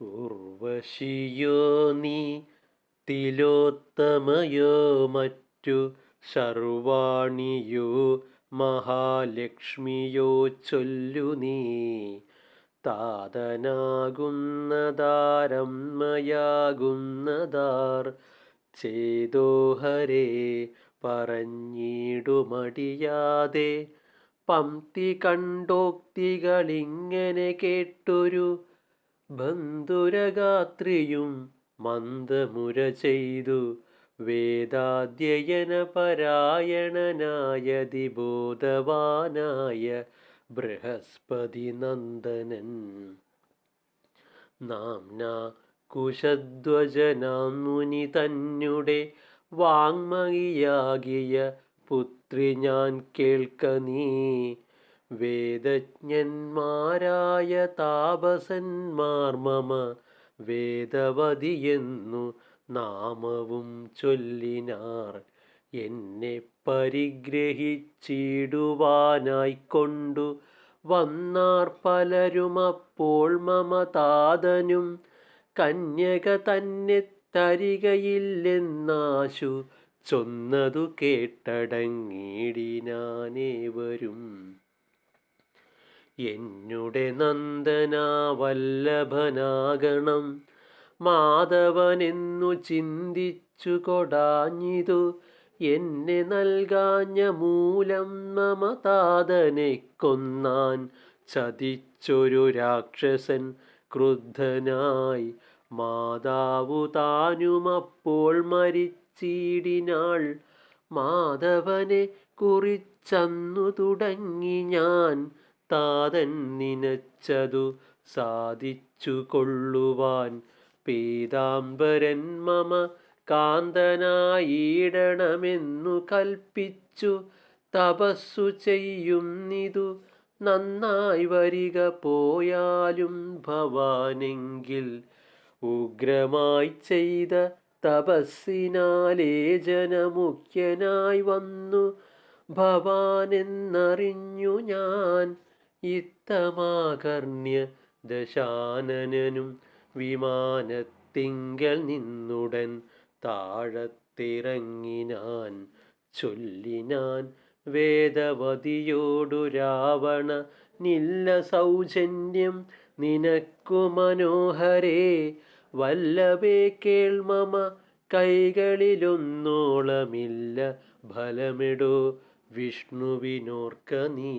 ഉർവശിയോ നീ തിലോത്തമയോ മറ്റു സർവാണിയോ മഹാലക്ഷ്മിയോ ചൊല്ലു നീ. താതനാകുന്നതാരമ്മയാകുന്നതാർ ചേതോഹരേ പറഞ്ഞിടുമടിയാതെ. പംക്തി കണ്ടോക്തികളിങ്ങനെ കേട്ടൊരു ബന്ധുരഗാത്രിയും മന്ദമുര ചെയ്തു. വേദാധ്യയന പരായണനായ ദിബോധവാനായ ബൃഹസ്പതി നന്ദനൻ നാംന കുശധ്വജനാം മുനി തന്നുടെ വാങ്മയിയാകിയ പുത്രി ഞാൻ കേൾക്ക നീ. വേദജ്ഞന്മാരായ താപസന്മാർ മമ വേദവതിയെന്നു നാമവും ചൊല്ലിനാർ. എന്നെ പരിഗ്രഹിച്ചിടുവാനായിക്കൊണ്ടു വന്നാർ പലരും അപ്പോൾ മമ താതനും കന്യക തന്നെ തരികയില്ലെന്നാശു ചൊന്നതു കേട്ടടങ്ങിടിനാനേവരും എന്നുടെ നന്ദനാവല്ലഭനാകണം. മാധവനെന്നു ചിന്തിച്ചു കൊടാഞ്ഞിതു. എന്നെ നൽകാഞ്ഞ മൂലം മമതാതനെ കൊന്നാൻ ചതിച്ചൊരു രാക്ഷസൻ ക്രുദ്ധനായി. മാതാവു താനുമപ്പോൾ മരിച്ചിടിനാൾ. മാധവനെ കുറിച്ചന്നു തുടങ്ങി ഞാൻ. താതൻ നിനച്ചതു സാധിച്ചു കൊള്ളുവാൻ പീതാംബരൻ മമ കാന്തനായിടണമെന്നു കൽപ്പിച്ചു. തപസ്സു ചെയ്യുന്നിതു നന്നായി വരിക പോയാലും ഭവാനെങ്കിൽ ഉഗ്രമായി ചെയ്ത തപസ്സിനാലേ ജനമുഖ്യനായി വന്നു. ഭവാനെന്നറിഞ്ഞു ഞാൻ ഇത്തമാകർണ്യ ദശാനനും വിമാനത്തിങ്കൽ നിന്നുടൻ താഴത്തിറങ്ങിനാൻ ചൊല്ലിനാൻ വേദവതിയോടു രാവണ നില്ല സൗജന്യം നിനക്കു മനോഹരേ വല്ലവേ കേൾമമ കൈകളിലൊന്നോളമില്ല ഫലമിടോ വിഷ്ണുവിനോർക്ക നീ.